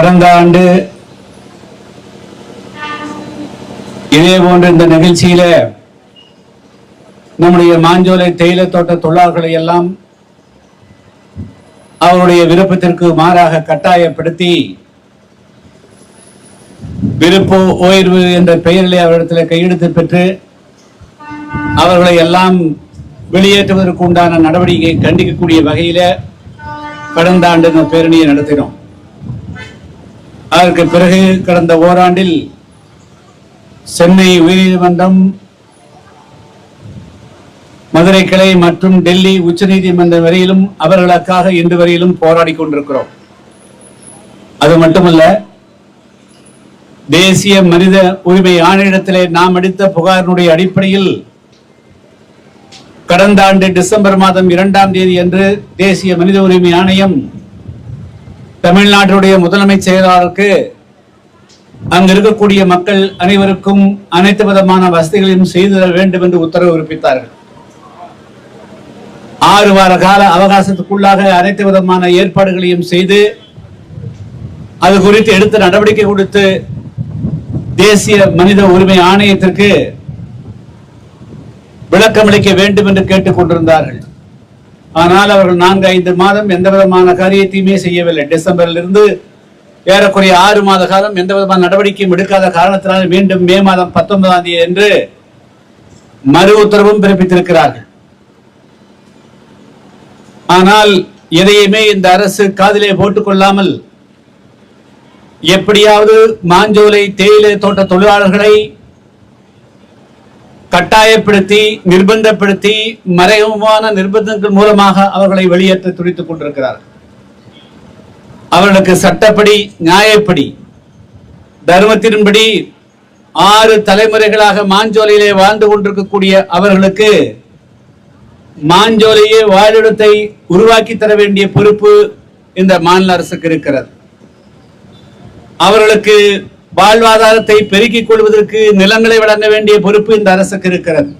கடந்த ஆண்டு இதே போன்ற இந்த நிகழ்ச்சியில நம்முடைய மாஞ்சோலை தேயிலை தோட்ட தொழிலாளர்களை எல்லாம் அவருடைய விருப்பத்திற்கு மாறாக கட்டாயப்படுத்தி விருப்ப ஓய்வு என்ற பெயரிலே அவரிடத்தில் கையெழுத்து பெற்று அவர்களை எல்லாம் வெளியேற்றுவதற்கு உண்டான நடவடிக்கையை கண்டிக்கக்கூடிய வகையில கடந்த ஆண்டு இந்த பேரணியை நடத்தினோம். அதற்கு பிறகு கடந்த ஓராண்டில் சென்னை உயர்நீதிமன்றம் மதுரை கிளை மற்றும் டெல்லி உச்சநீதிமன்றம் வரையிலும் அவர்களுக்காக இன்று வரையிலும் போராடி கொண்டிருக்கிறோம். அது மட்டுமல்ல தேசிய மனித உரிமை ஆணையத்திலே நாம் அடித்த புகாரினுடைய அடிப்படையில் கடந்த ஆண்டு டிசம்பர் மாதம் இரண்டாம் தேதி அன்று தேசிய மனித உரிமை ஆணையம் தமிழ்நாட்டினுடைய முதன்மை செயலாளருக்கு அங்கு இருக்கக்கூடிய மக்கள் அனைவருக்கும் அனைத்து விதமான வசதிகளையும் செய்து தர வேண்டும் என்று உத்தரவு பிறப்பித்தார்கள். ஆறு வார கால அவகாசத்துக்குள்ளாக அனைத்து விதமான ஏற்பாடுகளையும் செய்து அது குறித்து எடுத்த நடவடிக்கை கொடுத்து தேசிய மனித உரிமை ஆணையத்திற்கு விளக்கமளிக்க வேண்டும் என்று கேட்டுக் கொண்டிருந்தார்கள் ஆனால் அவர்கள் நான்கு ஐந்து மாதம் எந்த விதமான காரியத்தையுமே செய்யவில்லை. டிசம்பரில் இருந்து ஏறக்குறைய ஆறு மாத காலம் எந்த விதமான நடவடிக்கையும் எடுக்காத காரணத்தினால் மீண்டும் மே மாதம் பத்தொன்பதாம் தேதி என்று மறு உத்தரவும் பிறப்பித்திருக்கிறார்கள். ஆனால் எதையுமே இந்த அரசு காதிலே போட்டுக் கொள்ளாமல் எப்படியாவது மாஞ்சோலை தேயிலை தோட்ட தொழிலாளர்களை கட்டாயப்படுத்தி நிர்பந்தப்படுத்தி மறைமுகமான நிர்பந்தங்கள் மூலமாக அவர்களை வெளியேற்ற துடித்துக் கொண்டிருக்கிறார்கள். அவர்களுக்கு சட்டப்படி நியாயப்படி தர்மத்தின்படி ஆறு தலைமுறைகளாக மாஞ்சோலையிலே வாழ்ந்து கொண்டிருக்கக்கூடிய அவர்களுக்கு மாஞ்சோலையே வாழிடத்தை உருவாக்கி தர வேண்டிய பொறுப்பு இந்த மாநில அரசுக்கு இருக்கிறது. அவர்களுக்கு வாழ்வாதாரத்தை பெருக்கிக் கொள்வதற்கு நிலங்களை வழங்க வேண்டிய பொறுப்பு இந்த அரசுக்கு இருக்கிறது.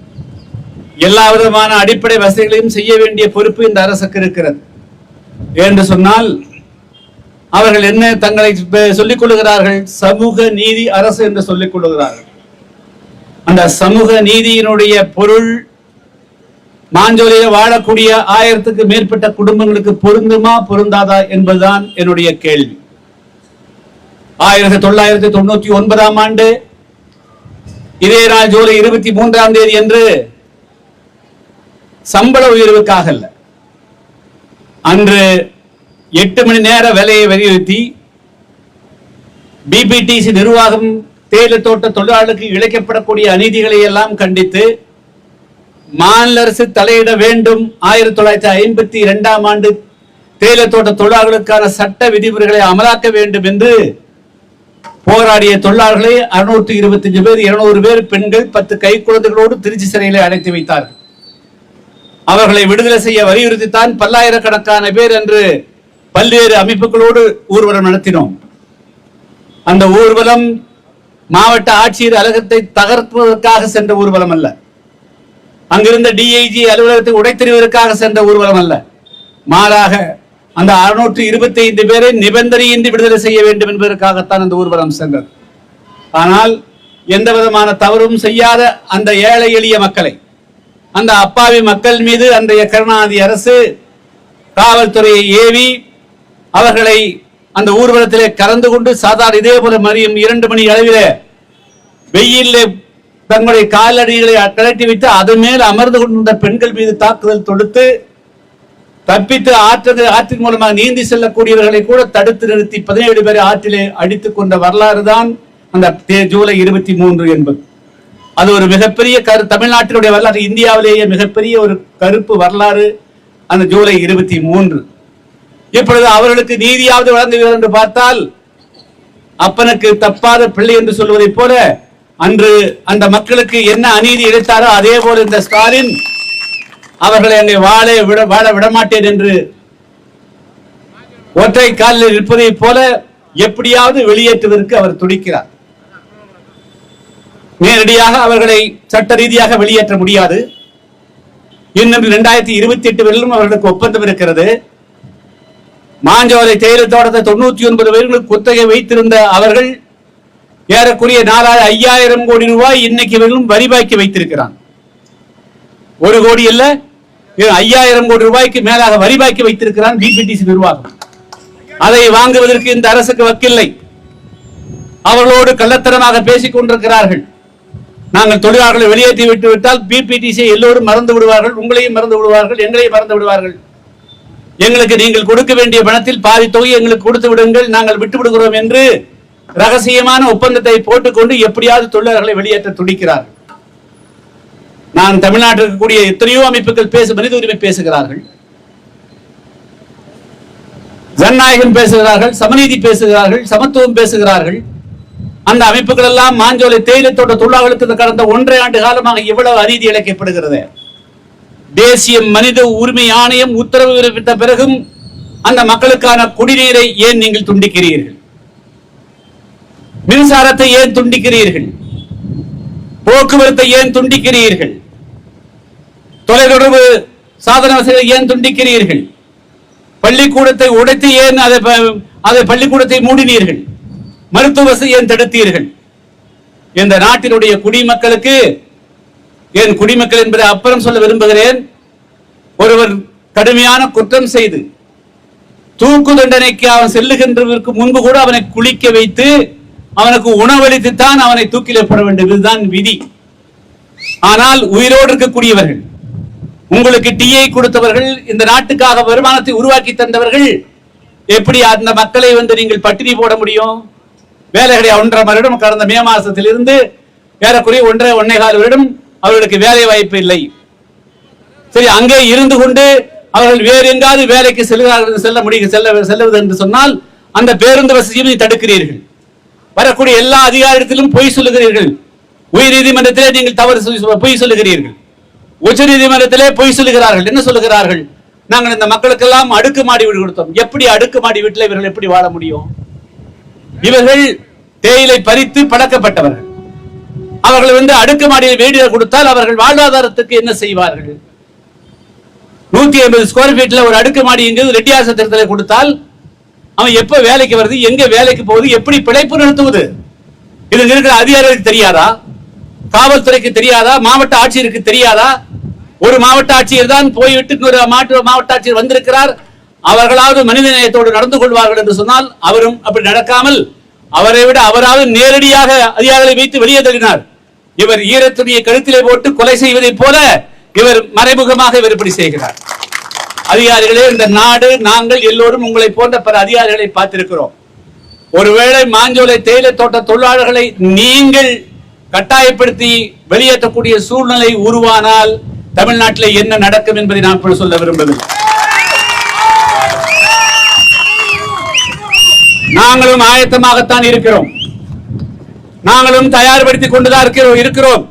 எல்லா விதமான அடிப்படை வசதிகளையும் செய்ய வேண்டிய பொறுப்பு இந்த அரசுக்கு இருக்கிறது. என்று சொன்னால் அவர்கள் என்ன தங்களை சொல்லிக் கொள்ளுகிறார்கள்? சமூக நீதி அரசு என்று சொல்லிக் கொள்கிறார்கள் அந்த சமூக நீதியினுடைய பொருள் மாஞ்சோலையில் வாழக்கூடிய ஆயிரத்துக்கு மேற்பட்ட குடும்பங்களுக்கு பொருந்துமா பொருந்தாதா என்பதுதான் என்னுடைய கேள்வி. ஆயிரத்தி தொள்ளாயிரத்தி தொண்ணூத்தி ஒன்பதாம் ஆண்டு இதே நாள் ஜூலை இருபத்தி மூன்றாம் தேதி என்று சம்பள உயர்வுக்காக அல்ல. அன்று எட்டு மணி நேர வேலையை வலியுறுத்தி பிபிடிசி நிர்வாகம் தேயிலை தோட்ட தொழிலாளர்களுக்கு இழைக்கப்படக்கூடிய அநீதிகளை எல்லாம் கண்டித்து மாநில அரசு தலையிட வேண்டும். ஆயிரத்தி தொள்ளாயிரத்தி ஐம்பத்தி இரண்டாம் ஆண்டு தேயிலை தோட்ட தொழிலாளர்களுக்கான சட்ட விதிமுறைகளை அமலாக்க வேண்டும் என்று போராடிய தொழிலாளர்களை அறுநூற்று இருபத்தஞ்சு பேர் இருநூறு பேர் பெண்கள் பத்து கை குழந்தைகளோடு திருச்சி சிறையில் அடைத்து வைத்தார்கள். அவர்களை விடுதலை செய்ய வலியுறுத்தித்தான் பல்லாயிரக்கணக்கான பேர் என்று பல்வேறு அமைப்புகளோடு ஊர்வலம் நடத்தினோம். அந்த ஊர்வலம் மாவட்ட ஆட்சியர் அலுவலகத்தை தகர்ப்பதற்காக சென்ற ஊர்வலம் அல்ல. அங்கிருந்த டிஐஜி அலுவலகத்தை உடைத்தெறிவதற்காக சென்ற ஊர்வலம் அல்ல. மாறாக அந்த அறுநூற்று இருபத்தி ஐந்து பேரை நிபந்தனையின்றி விடுதலை செய்ய வேண்டும் என்பதற்காகத்தான் அந்த ஊர்வலம் சென்றது. ஆனால் எந்த விதமான தவறும் செய்யாத அந்த ஏழை எளிய மக்களை அந்த அப்பாவி மக்கள் மீது அன்றைய கருணாநிதி அரசு காவல்துறையை ஏவி அவர்களை அந்த ஊர்வலத்திலே கலந்து கொண்டு சாதாரண இதே போல மறியும் இரண்டு மணி அளவிலே வெயிலே தங்களுடைய காலடிகளை கழட்டி வைத்து அது மேல் அமர்ந்து கொண்டிருந்த பெண்கள் மீது தாக்குதல் தொடுத்து தப்பித்து ஆற்று ஆற்றின் மூலமாக நீந்தி செல்லக்கூடியவர்களை கூட தடுத்து நிறுத்தி பதினேழு பேரை ஆற்றிலே அடித்துக் கொண்ட வரலாறு தான் அந்த தே- ஜூலை இருபத்தி மூன்று என்பது. அது ஒரு மிகப்பெரிய கரு தமிழ்நாட்டினுடைய வரலாறு இந்தியாவிலேயே மிகப்பெரிய ஒரு கருப்பு வரலாறு அந்த ஜூலை இருபத்தி மூன்று. இப்பொழுது அவர்களுக்கு நீதியாவது வழங்குகிறது என்று பார்த்தால் அப்பனுக்கு தப்பாத பிள்ளை என்று சொல்வதைப் போல அன்று அந்த மக்களுக்கு என்ன அநீதி இழைத்தாரோ அதே போல இந்த ஸ்டாலின் அவர்களை என்னை வாழ விட வாழ விடமாட்டேன் என்று ஒற்றை காலில் இருப்பதைப் போல எப்படியாவது வெளியேற்றுவதற்கு அவர் துடிக்கிறார். நேரடியாக அவர்களை சட்ட ரீதியாக வெளியேற்ற முடியாது. இன்னும் இரண்டாயிரத்தி இருபத்தி எட்டு வரையிலும் அவர்களுக்கு ஒப்பந்தம் இருக்கிறது. மாஞ்சோலை தேயிலை தோட்டத்தை தொண்ணூத்தி ஒன்பது பேர்களுக்கு குத்தகை வைத்திருந்த அவர்கள் ஏறக்குறைய நாலாயிரம் ஐயாயிரம் கோடி ரூபாய் இன்னைக்கு இவர்களும் வரி பாக்கி வைத்திருக்கிறான். ஒரு கோடி இல்லை ஐயாயிரம் கோடி ரூபாய்க்கு மேலாக வரி பாக்கி வைத்திருக்கிறான் பிபிடிசி நிர்வாகம். அதை வாங்குவதற்கு இந்த அரசுக்கு வக்கில்லை. அவர்களோடு கள்ளத்தனமாக பேசிக் கொண்டிருக்கிறார்கள். நாங்கள் தொழிலாளர்களை வெளியேற்றி விட்டு விட்டால் பிபிடிசி எல்லோரும் மறந்து விடுவார்கள் உங்களையும் மறந்து விடுவார்கள் எங்களையும் மறந்து விடுவார்கள். எங்களுக்கு நீங்கள் கொடுக்க வேண்டிய பணத்தில் பாதி தொகை எங்களுக்கு கொடுத்து விடுங்கள் நாங்கள் விட்டு விடுகிறோம் என்று ரகசியமான ஒப்பந்தத்தை போட்டுக்கொண்டு எப்படியாவது தொழிலாளர்களை வெளியேற்ற துடிக்கிறார்கள். நான் தமிழ்நாட்டில் இருக்கக்கூடிய எத்தனையோ அமைப்புகள் பேச மனித உரிமை பேசுகிறார்கள். ஜனநாயகம் பேசுகிறார்கள் சமநீதி பேசுகிறார்கள் சமத்துவம் பேசுகிறார்கள். அந்த அமைப்புகள் எல்லாம் மாஞ்சோலை தேயிலை தோட்ட தொழிலாளர்களுக்கு கடந்த ஒன்றரை ஆண்டு காலமாக இவ்வளவு அநீதி இழைக்கப்படுகிறது. தேசிய மனித உரிமை ஆணையம் உத்தரவு பிறப்பித்த பிறகும் அந்த மக்களுக்கான குடிநீரை ஏன் நீங்கள் துண்டிக்கிறீர்கள்? மின்சாரத்தை ஏன் துண்டிக்கிறீர்கள்? போக்குவரத்தை ஏன் துண்டிக்கிறீர்கள்? தொலைத்தொடர்பு சாதன வசதியை ஏன் துண்டிக்கிறீர்கள்? பள்ளிக்கூடத்தை உடைத்து ஏன் அதை ப- அதை பள்ளிக்கூடத்தை மூடினீர்கள்? மருத்துவ வசதி ஏன் தடுத்தீர்கள்? இந்த நாட்டினுடைய குடிமக்களுக்கு என் குடிமக்கள் என்பதை அப்புறம் சொல்ல விரும்புகிறேன். ஒருவர் கடுமையான குற்றம் செய்து தூக்கு தண்டனைக்கு அவன் செல்லுகின்றதற்கு முன்பு கூட அவனை குளிக்க வைத்து அவனுக்கு உணவளித்துத்தான் அவனை தூக்கிலே போட வேண்டும். இதுதான் விதி. ஆனால் உயிரோடு இருக்கக்கூடியவர்கள் உங்களுக்கு டீயை கொடுத்தவர்கள் இந்த நாட்டுக்காக வருமானத்தை உருவாக்கி தந்தவர்கள் எப்படி அந்த மக்களை வந்து நீங்கள் பட்டினி போட முடியும்? வேலை கிடையாது ஒன்றரை வருடம் கடந்த மே மாசத்திலிருந்து ஏறக்குறைய ஒன்றரை ஒன்னே வருடம் அவர்களுக்கு வேலை வாய்ப்பு இல்லை. சரி அங்கே இருந்து கொண்டு அவர்கள் வேறு எங்காவது வேலைக்கு செல்கிறார்கள் செல்ல முடியும் செல்ல செல்லுவது என்று சொன்னால் அந்த பேருந்து வசதியும் தடுக்கிறீர்கள். வரக்கூடிய எல்லா அதிகாரத்திலும் பொய் சொல்லுகிறீர்கள். உயர் நீதிமன்றத்திலே நீங்கள் தவறு பொய் சொல்லுகிறீர்கள். உச்ச நீதிமன்றத்திலே பொய் சொல்லுகிறார்கள். என்ன சொல்லுகிறார்கள்? நாங்கள் இந்த மக்களுக்கெல்லாம் அடுக்குமாடி வீடு கொடுத்தோம். எப்படி அடுக்குமாடி வீட்டில் இவர்கள் எப்படி வாழ முடியும்? இவர்கள் தேயிலை பறித்து பழக்கப்பட்டவர்கள். அவர்கள் வந்து அடுக்குமாடியில் வீடு கொடுத்தால் அவர்கள் வாழ்வாதாரத்துக்கு என்ன செய்வார்கள்? நூத்தி ஐம்பது ஸ்கொயர் ஃபீட்ல ஒரு அடுக்குமாடி எங்கு ரெட்டியார் சத்திரத்தில் கொடுத்தால் அவன் எப்ப வேலைக்கு வருது எங்க வேலைக்கு போகுது எப்படி பிழைப்பு நடத்துவது? இது இருக்கிற அதிகாரிகளுக்கு தெரியாதா? காவல்துறைக்கு தெரியாதா? மாவட்ட ஆட்சியருக்கு தெரியாதா? ஒரு மாவட்ட ஆட்சியர் தான் போய்விட்டு இன்னொரு மாற்று மாவட்ட ஆட்சியர் வந்திருக்கிறார். அவர்களாவது மனித நேயத்தோடு நடந்து கொள்வார்கள் என்று சொன்னால் அவரும் அப்படி நடக்காமல் அவரை விட அவராவது நேரடியாக அதிகாரிகளை வைத்து வெளியே தள்ளினார். இவர் ஈரத்துணியை கழுத்திலே போட்டு கொலை செய்வதைப் போல இவர் மறைமுகமாக இவர் இப்படி செய்கிறார். அதிகாரிகளே இந்த நாடு நாங்கள் எல்லோரும் உங்களை போன்ற பல அதிகாரிகளை பார்த்திருக்கிறோம். ஒருவேளை மாஞ்சோலை தேயிலை தோட்ட தொழிலாளர்களை நீங்கள் கட்டாயப்படுத்தி வெளியேற்றக்கூடிய சூழ்நிலை உருவானால் தமிழ்நாட்டில் என்ன நடக்கும் என்பதை நான் இப்பொழுது சொல்ல விரும்பவில்லை. நாங்களும் ஆயத்தமாகத்தான் இருக்கிறோம். நாங்களும் தயார்படுத்திக் கொண்டுதான் இருக்கிறோம் இருக்கிறோம்.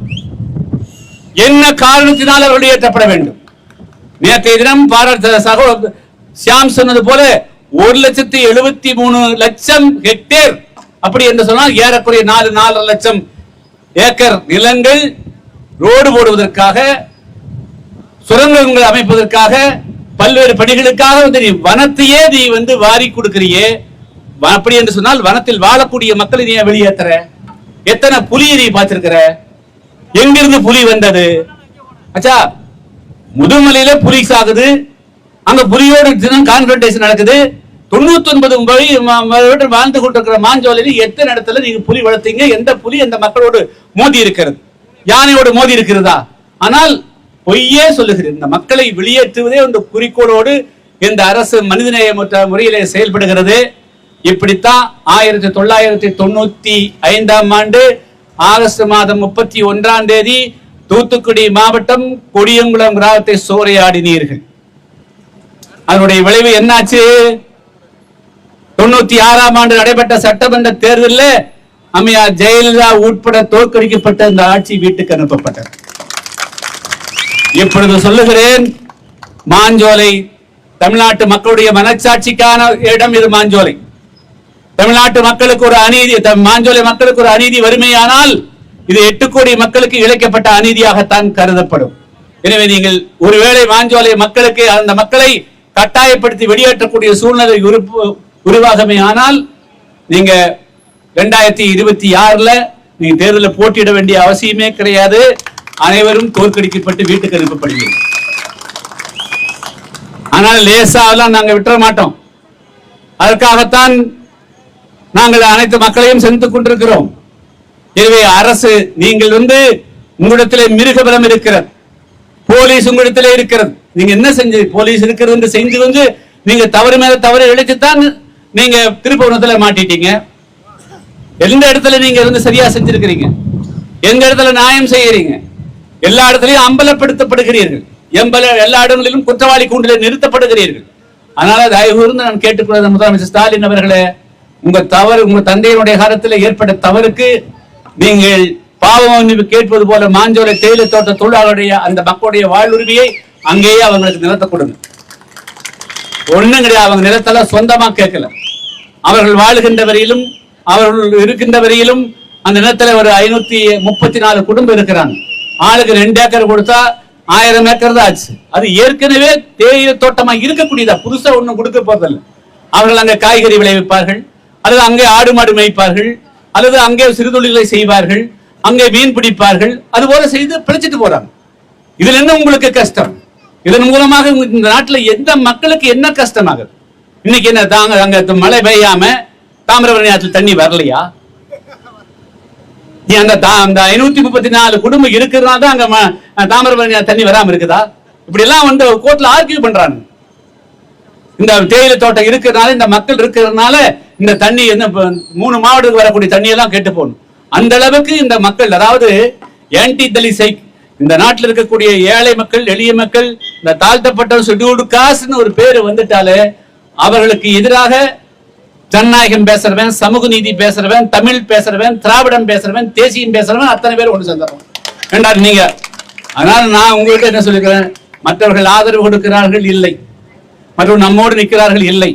என்ன காரணத்தினால் அவர்கள் வெளியேற்றப்பட வேண்டும்? நேற்றைய தினம் பாரத சகோ சியாம் சொன்னது போல ஒரு லட்சத்தி எழுபத்தி மூணு லட்சம் ஹெக்டேர் அப்படி என்று சொன்னால் ஏறக்குறைய நாலு நாலரை லட்சம் ஏக்கர் நிலங்கள் ரோடு போடுவதற்காக சுரங்கங்கள் அமைப்பதற்காக பல்வேறு பணிகளுக்காக வந்து நீ வனத்தையே நீ வந்து வாரி கொடுக்கிறியே. வ- அப்படி என்று சொன்னால் வனத்தில் வாழக்கூடிய மக்களை நீ வெளியேற்றுற எத்தனை புலியை நீ பார்த்திருக்கிற? எங்கிருந்து புலி வந்தது? அச்சா முதுமலையில புலி சாகுது. அங்க புலியோடு தினம் கான்ஃபரன்டேஷன் நடக்குது. தொண்ணூத்தி ஒன்பது வாழ்ந்து கொண்டிருக்கிற மாஞ்சோலையில எத்தனை இடத்துல நீங்க புலி வளர்த்தீங்க? எந்த புலி அந்த மக்களோடு மோதி இருக்கிறது? யானையோடு மோதி இருக்கிறதா? ஆனால் பொய்யே சொல்லுகிறது. இந்த மக்களை வெளியேற்றுவதே இந்த குறிக்கோளோடு இந்த அரசு மனிதநேயமற்ற முறையிலே செயல்படுகிறது. இப்படித்தான் ஆயிரத்தி தொள்ளாயிரத்தி தொண்ணூத்தி ஐந்தாம் ஆண்டு ஆகஸ்ட் மாதம் முப்பத்தி ஒன்றாம் தேதி தூத்துக்குடி மாவட்டம் கொடியங்குளம் கிராமத்தை சூறையாடினீர்கள் அதனுடைய விளைவு என்னாச்சு? தொண்ணூத்தி ஆறாம் ஆண்டு நடைபெற்ற சட்டமன்ற தேர்தலில் அம்மையார் ஜெயலலிதா உட்பட தோற்கடிக்கப்பட்ட இந்த ஆட்சி வீட்டுக்கு அனுப்பப்பட்டது. இப்பொழுது சொல்லுகிறேன் மாஞ்சோலை தமிழ்நாட்டு மக்களுடைய மனச்சாட்சிக்கான இடம் இது மாஞ்சோலை. தமிழ்நாட்டு மக்களுக்கு ஒரு அநீதி தம் மாஞ்சோலை மக்களுக்கு ஒரு அநீதி வறுமையானால் இது எட்டு கோடி மக்களுக்கு இழைக்கப்பட்ட அநீதியாகத்தான் கருதப்படும். எனவே நீங்கள் ஒருவேளை மாஞ்சோலை மக்களுக்கு அந்த மக்களை கட்டாயப்படுத்தி வெளியேற்றக்கூடிய சூழ்நிலை உருப்பு- ஆனால் நீங்க ரெண்டாயிரத்தி இருபத்தி ஆறுல நீங்க தேர்தலில் போட்டியிட வேண்டிய அவசியமே கிடையாது. அனைவரும் தோற்கடிக்கப்பட்டு வீட்டுக்கு அனுப்பப்படுகிறது. ஆனால் லேசாவெல்லாம் நாங்க விட்டுற மாட்டோம். அதற்காகத்தான் நாங்கள் அனைத்து மக்களையும் சந்தித்துக் கொண்டிருக்கிறோம். எனவே அரசு நீங்கள் வந்து உங்களிடத்திலே மிருக பலம் இருக்கிறது. போலீஸ் உங்களிடத்திலே இருக்கிறது. நீங்க என்ன செஞ்சு போலீஸ் இருக்கிறது என்று செஞ்சு வந்து நீங்க தவறு மேல தவறு இழைச்சுத்தான் நீங்க திருப்பவனத்துல மாட்டிட்டீங்க. எந்த இடத்துல நீங்க இருந்து சரியா செஞ்சிருக்கிறீங்க? எந்த இடத்துல நியாயம் செய்யறீங்க? எல்லா இடத்துலயும் அம்பலப்படுத்தப்படுகிறீர்கள். எம்பல எல்லா இடங்களிலும் குற்றவாளி கூண்டில் நிறுத்தப்படுகிறீர்கள். அதனால தயவு கூர்ந்து நான் கேட்டுக்கொள்வது முதலமைச்சர் ஸ்டாலின் அவர்களே உங்க தவறு உங்க தந்தையினுடைய காலத்தில் ஏற்பட்ட தவறுக்கு நீங்கள் பாவம் கேட்பது போல மாஞ்சோலை தேயிலை தோட்ட தொழிலாளருடைய அந்த மக்களுடைய வாழ்வுரிமையை அங்கேயே அவங்களுக்கு நிலத்தை கொடுங்க. ஒண்ணும் கிடையாது அவங்க நிலத்தெல்லாம் சொந்தமா கேட்கல. அவர்கள் வாழ்கின்ற வரையிலும் அவர்கள் இருக்கின்ற வரையிலும் அந்த நிலத்துல ஒரு ஐநூத்தி முப்பத்தி நாலு குடும்பம் இருக்கிறாங்க. ஆளுக்கு ரெண்டு ஏக்கர் கொடுத்தா ஆயிரம் ஏக்கர் தான் ஆச்சு. அது ஏற்கனவே தேயிலை தோட்டமா இருக்கக்கூடியதா. புதுசா ஒண்ணும் கொடுக்க போறதில்ல. அவர்கள் அங்கே காய்கறி விளைவிப்பார்கள். அல்லது அங்கே ஆடு மாடு மேய்ப்பார்கள். அல்லது அங்கே சிறுதொழில்களை செய்வார்கள். அங்கே மீன் பிடிப்பார்கள். அது போல செய்து பிழைச்சிட்டு போறாங்க. இதுல என்ன உங்களுக்கு கஷ்டம்? இதன் மூலமாக இந்த நாட்டில் எந்த மக்களுக்கு என்ன கஷ்டமாகுது? இன்னைக்கு என்ன தாங்க அங்க மழை பெய்யாம தாமிரபரணி ஆற்றில் தண்ணி வரலையா? அந்த அந்த ஐநூத்தி முப்பத்தி நாலு குடும்பம் இருக்கிறதுனால தான் அங்க தாமிரபரணி தண்ணி வராம இருக்குதா? இப்படி எல்லாம் வந்து கோர்ட்ல ஆர்கியூ பண்றாங்க. இந்த தேயிலை தோட்டம் இருக்கிறதுனால இந்த மக்கள் இருக்கிறதுனால இந்த தண்ணி என்ன மூணு மாவட்டத்துக்கு வரக்கூடிய தண்ணி எல்லாம் கெட்டு போகணும். அந்த அளவுக்கு இந்த மக்கள் அதாவது ஆன்டி தலிசை இந்த நாட்டில் இருக்கக்கூடிய ஏழை மக்கள் எளிய மக்கள் இந்த தாழ்த்தப்பட்ட ஷெட்யூல்டு காசுன்னு ஒரு பேர் வந்துட்டாலே அவர்களுக்கு எதிராக ஜனநாயகம் பேசுறவன் சமூக நீதி பேசுறவன் தமிழ் பேசுறவன் திராவிடம் பேசுறவன் தேசியம் பேசுறவன் அத்தனை பேர் ஒன்று சேர்ந்துடுறோம் வேண்டாம் நீங்க. அதனால நான் உங்கள்கிட்ட என்ன சொல்லிக்கிறேன்? மற்றவர்கள் ஆதரவு கொடுக்கிறார்கள் இல்லை. மற்றும் நம்மோடு நிற்கிறார்கள் இல்லை.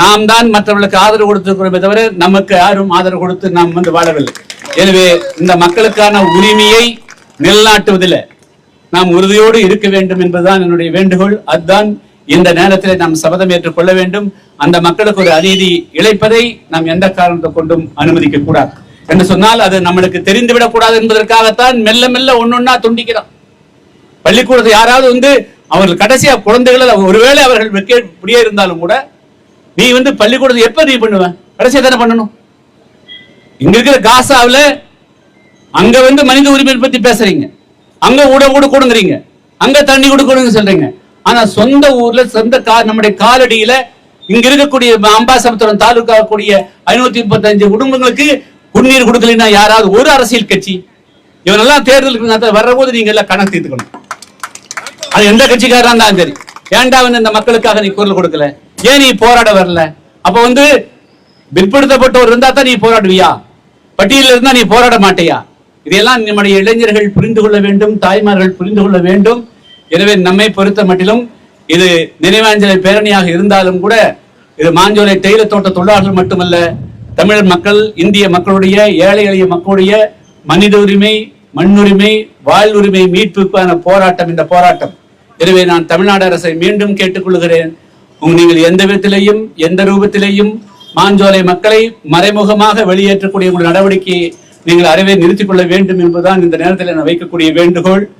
நாம் தான் மற்றவர்களுக்கு ஆதரவு கொடுத்திருக்கிறோமே தவிர நமக்கு யாரும் ஆதரவு கொடுத்து நாம் வந்து வாழவில்லை. எனவே இந்த மக்களுக்கான உரிமையை நிலைநாட்டுவதில் நாம் உறுதியோடு இருக்க வேண்டும் என்பதுதான் என்னுடைய வேண்டுகோள். அதுதான் இந்த நேரத்தில் நாம் சபதம் ஏற்றுக்கொள்ள வேண்டும். அந்த மக்களுக்கு ஒரு அநீதி இழைப்பதை நாம் எந்த காரணத்தை கொண்டும் அனுமதிக்க கூடாது. என்று சொன்னால் அது நம்மளுக்கு தெரிந்துவிடக் கூடாது என்பதற்காகத்தான் மெல்ல மெல்ல ஒன்னொன்னா துண்டிக்கிறோம். பள்ளிக்கூடத்தை யாராவது வந்து அவர்கள் கடைசியா குழந்தைகள் ஒருவேளை அவர்கள் வெக்க இப்படியே இருந்தாலும் கூட நீ வந்து பள்ளிக்கூடத்தை எப்ப நீ பண்ணுவ? கடைசியா தானே பண்ணணும்? இங்க இருக்கிற காசாவில் அங்க வந்து மனித உரிமை பத்தி பேசுறீங்க. அங்க உட கூட கொடுங்குறீங்க. அங்க தண்ணி கூட சொல்றீங்க. ஆனா சொந்த ஊர்ல சொந்த கா நம்முடைய காலடியில இங்க இருக்கக்கூடிய அம்பாசமுத்திரம் தாலுகா கூடிய ஐநூத்தி முப்பத்தஞ்சு குடும்பங்களுக்கு குடிநீர் கொடுக்கலைன்னா யாராவது ஒரு அரசியல் கட்சி இவனெல்லாம் தேர்தலுக்கு வர்ற போது நீங்க எல்லாம் கணக்கு தீர்த்துக்கணும். அது எந்த கட்சிக்காரா இருந்தாலும் சரி. ஏன்டா வந்து இந்த மக்களுக்காக நீ குரல் கொடுக்கல? ஏன் நீ போராட வரல? அப்ப வந்து பிற்படுத்தப்பட்டவர் இருந்தா தான் நீ போராடுவியா? பட்டியலில் இருந்தா நீ போராட மாட்டியா? இதையெல்லாம் நம்முடைய இளைஞர்கள் புரிந்து கொள்ள வேண்டும் தாய்மார்கள் புரிந்து கொள்ள வேண்டும். எனவே நம்மை பொறுத்த மட்டிலும் இது நினைவாஞ்சலி பேரணியாக இருந்தாலும் கூட இது மாஞ்சோலை தேயிலை தோட்ட தொழிலாளர்கள் மட்டுமல்ல தமிழர் மக்கள் இந்திய மக்களுடைய ஏழை எளிய மக்களுடைய மனித உரிமை மண்ணுரிமை வாழ்வுரிமை மீட்புக்கான போராட்டம் இந்த போராட்டம். எனவே நான் தமிழ்நாடு அரசை மீண்டும் கேட்டுக்கொள்கிறேன். உங்க- நீங்கள் எந்த விதத்திலையும் எந்த ரூபத்திலையும் மாஞ்சோலை மக்களை மறைமுகமாக வெளியேற்றக்கூடிய உங்கள் நடவடிக்கையை நீங்கள் அறவே நிறுத்திக் கொள்ள வேண்டும் என்பதுதான் இந்த நேரத்தில் நான் வைக்கக்கூடிய வேண்டுகோள்.